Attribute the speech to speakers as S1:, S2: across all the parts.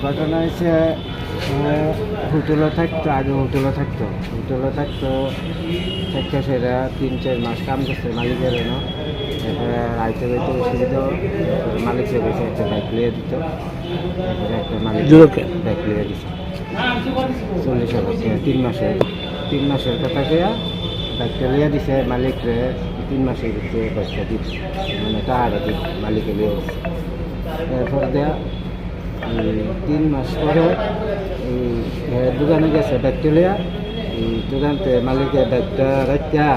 S1: ঘটনা হয়েছে হোটেলে থাকতো আগে হোটেলও থাকতো। হোটেলও থাকতো থাকতো সেটা তিন চার মাস কাম করছে মালিকের না এরপরে রাইতে রাইতে অসুবিধা মালিকের বেশি একটা বাইক লিয়ে দিত। একটা মালিক? বাইক লিয়ে দিছে। চল্লিশ হাজার তিন মাসের তিন মাসের কথা কেয়া বাইকটা লিয়ে দিছে মালিকরে তিন মাসের ভিতরে বাইকটা দিচ্ছে মানে টাকাটা দিচ্ছে মালিকে লিয়ে এরপর দেয়া তিন মাস পরে দোকানে গেছে ব্যাগটা লিয়া এই দোকানতে মালিকে ব্যাগটা রাখা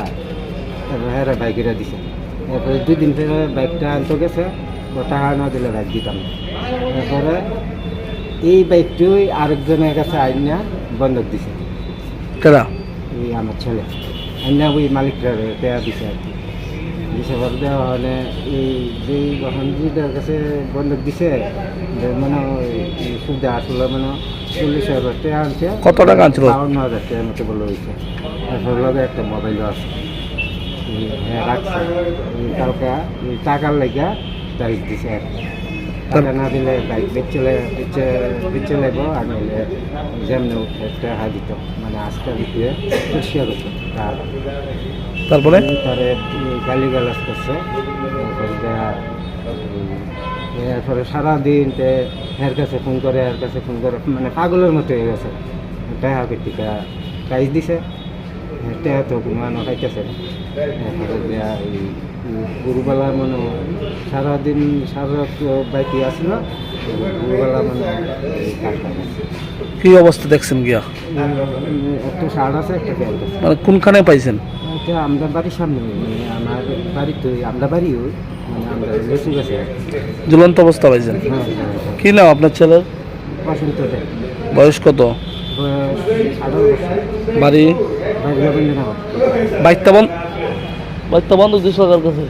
S1: এরপর হ্যাঁ বাইকেরা দিছে। এরপরে দুই দিন পরে বাইকটা আনতে গেছে টাকা না দিলে বাইক দিতাম এরপরে এই বাইকটাই আরেকজনের কাছে আইনা বন্ধক দিছে।
S2: কেডা
S1: এই আমার ছেলে। আইনা ওই দেওয়া দিছে আর কি। দিছে দেওয়া হলে এই যে যখন জিদের কাছে বন্ধক দিছে যে মানে সুদে আসলে মানে চল্লিশ হাজার টাকা আনছে
S2: কত টাকা আনছিল?
S1: বাউন্ন হাজার টাকার মতো বলে হয়েছে আসলে লগে একটা মোবাইলও আছে হ্যাঁ, রাখছে কালকে টাকার লেগে তারিখ দিছে আর কি। টাকা না দিলে বাইক বেচলে বেচে বেচে নেব আর নইলে যেমনি একটা হাই দিত মানে হতো তার
S2: তারপরে?
S1: তারে গালি গালাজ করছে এরপর সারাদিন এর কাছে ফোন করে এর কাছে ফোন করে মানে পাগলের মতো হয়ে গেছে। টাকা কেটিকা প্রাইজ দিছে। টাকা তো কোনো খাইতেছে এরপরে গরুবেলা মানে সারাদিন সারা বাইকে আসলো গরুবেলা মানে।
S2: কি অবস্থা দেখছেন গিয়া?
S1: একটা শার্ট আছে একটা প্যান্ট আছে।
S2: মানে কোনখানে পাইছেন?
S1: এটা আমরা বাড়ির সামনে মানে আমার বাড়ি তো আমরা বাড়ি ওই মানে আমরা লেসু গেছে
S2: ঝুলন্ত অবস্থা পাইছেন?
S1: হ্যাঁ হ্যাঁ।
S2: কি নাম আপনার ছেলের?
S1: বসন্ত
S2: বয়স কত?
S1: বয়স আঠারো
S2: বাড়ি?
S1: বাড়ি
S2: বাইকটা বন্ধ বাইকটা বন্ধ দুই কার কাছে।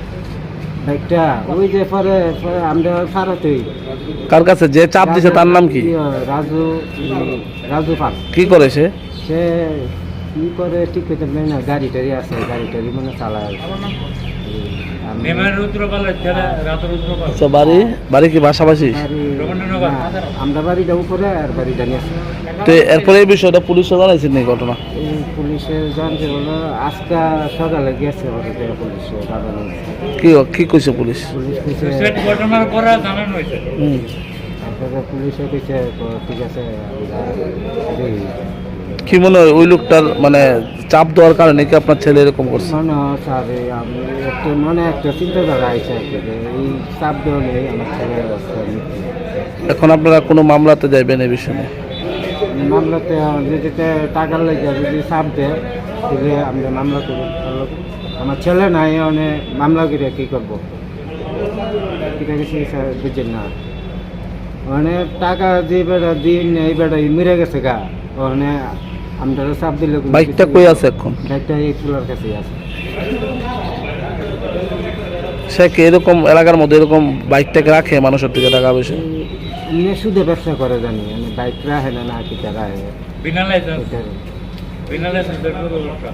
S1: বাইকটা ওই যে পরে পরে আমরা সারাতেই
S2: কার কাছে? যে চাপ দিছে তার নাম কি?
S1: রাজু রাজু পাল।
S2: কি করে সে?
S1: সে কি করে ঠিক করতে না গাড়ি টাড়ি আছে গাড়ি টাড়ি মানে চালায়।
S2: আচ্ছা বাড়ি? বাড়ি কি বাসাবাসি
S1: আমরা বাড়িটা উপরে আর বাড়িটা নিয়ে
S2: তো এরপরে এই বিষয়টা পুলিশে জানাইছেন এই ঘটনা?
S1: এই পুলিশের জানতে হলো আজকে সকালে গেছে পুলিশে
S2: কি কি কইছে পুলিশ?
S1: পুলিশ
S3: ঘটনার পরে জানানো হয়েছে।
S1: তারপরে পুলিশে কইছে ঠিক আছে।
S2: কি মনে হয় ওই লোকটার মানে চাপ দেওয়ার কারণে কি আপনার ছেলে এরকম করছে?
S1: মনে হয় স্যার এই আমি একটু মনে একটা চিন্তাধারা আছে এই চাপ দেওয়া নেই আমার ছেলের অবস্থা
S2: এখন আপনারা কোনো মামলাতে যাইবেন এই বিষয়ে?
S1: মামলাতে যদি টাকার লেগে যদি চাপ দেয় তাহলে আমরা মামলা করব। আমার ছেলে নাই মানে মামলা করে কী করব? এটা কিছু স্যার বুঝছেন না। মানে টাকা দিয়ে বেড়া দিন এই বেড়া মেরে গেছে গা। ওখানে আমরা চাপ দিলে
S2: বাইকটা কই আছে এখন?
S1: বাইকটা এই চুলার কাছেই আছে।
S2: সে কি এরকম এলাকার মধ্যে এরকম বাইকটাকে রাখে মানুষের থেকে টাকা পয়সা?
S1: নিয়ে শুধু ব্যবসা করে জানি মানে বাইক রাখে না না কি
S3: বিনা লাইসেন্স বিনা লোকটা